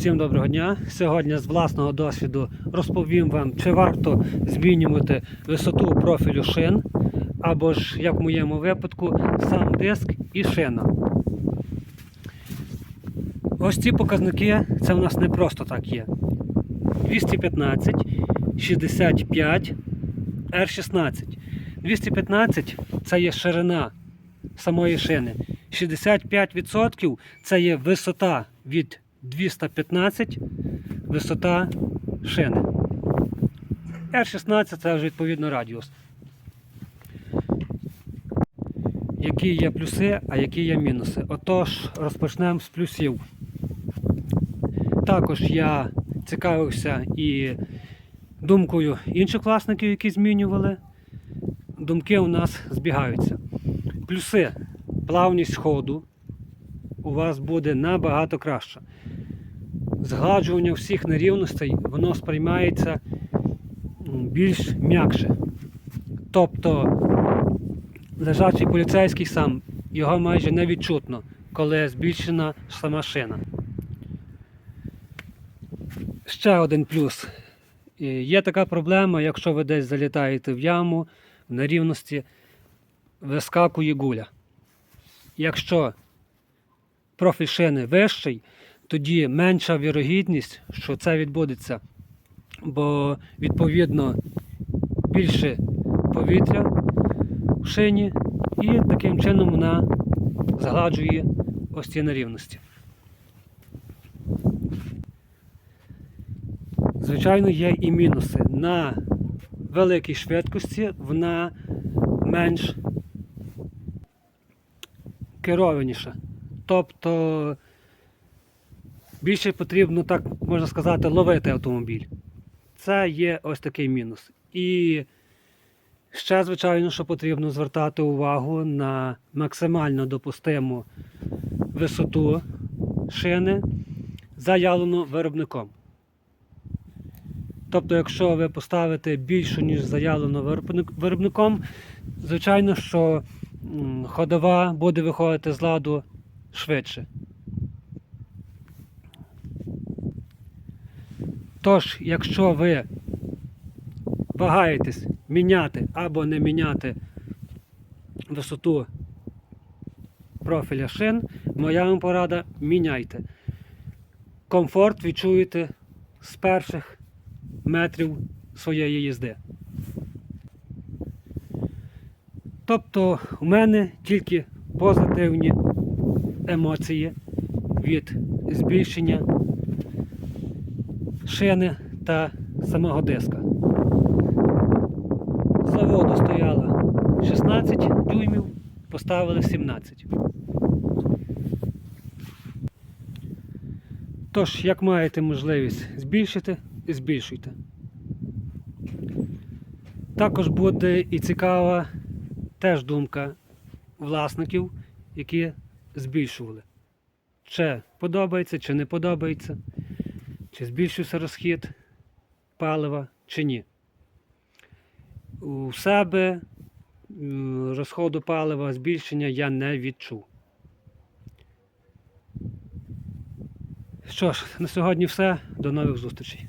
Всім доброго дня! Сьогодні з власного досвіду розповім вам, чи варто змінювати висоту профілю шин, або ж, як в моєму випадку, сам диск і шина. Ось ці показники це в нас не просто так є. 215, 65, R16. 215 це є ширина самої шини. 65% це є висота від 215 висота шини. R16 це вже відповідно радіус. Які є плюси, а які є мінуси. Отож, розпочнемо з плюсів. Також я цікавився і думкою інших власників, які змінювали. Думки у нас збігаються. Плюси плавність ходу у вас буде набагато краще. Згладжування всіх нерівностей воно сприймається більш м'якше. Тобто лежачий поліцейський сам його майже не відчутно, коли збільшена сама шина. Ще один плюс. Є така проблема, якщо ви десь залітаєте в яму, в нерівності, вискакує гуля. Якщо профіль шини вищий, тоді менша вірогідність, що це відбудеться, бо відповідно більше повітря в шині, і таким чином вона згладжує ось ці нерівності. Звичайно, є і мінуси. На великій швидкості вона менш керованіша. Тобто більше потрібно, так можна сказати, ловити автомобіль. Це є ось такий мінус. І ще, звичайно, що потрібно звертати увагу на максимально допустиму висоту шини, заявлену виробником. Тобто, якщо ви поставите більшу, ніж заявлено виробником, звичайно, що ходова буде виходити з ладу швидше. Тож, якщо ви вагаєтесь міняти або не міняти висоту профіля шин, моя вам порада міняйте. Комфорт відчуєте з перших метрів своєї їзди. Тобто у мене тільки позитивні емоції від збільшення шини та самого диска. Заводу стояло 16 дюймів, поставили 17. Тож, як маєте можливість збільшити, збільшуйте. Також буде і цікава теж думка власників, які збільшували. Чи подобається, чи не подобається, чи збільшився розхід палива, чи ні. У себе м, розходу палива збільшення я не відчув. Що ж, на сьогодні все. До нових зустрічей.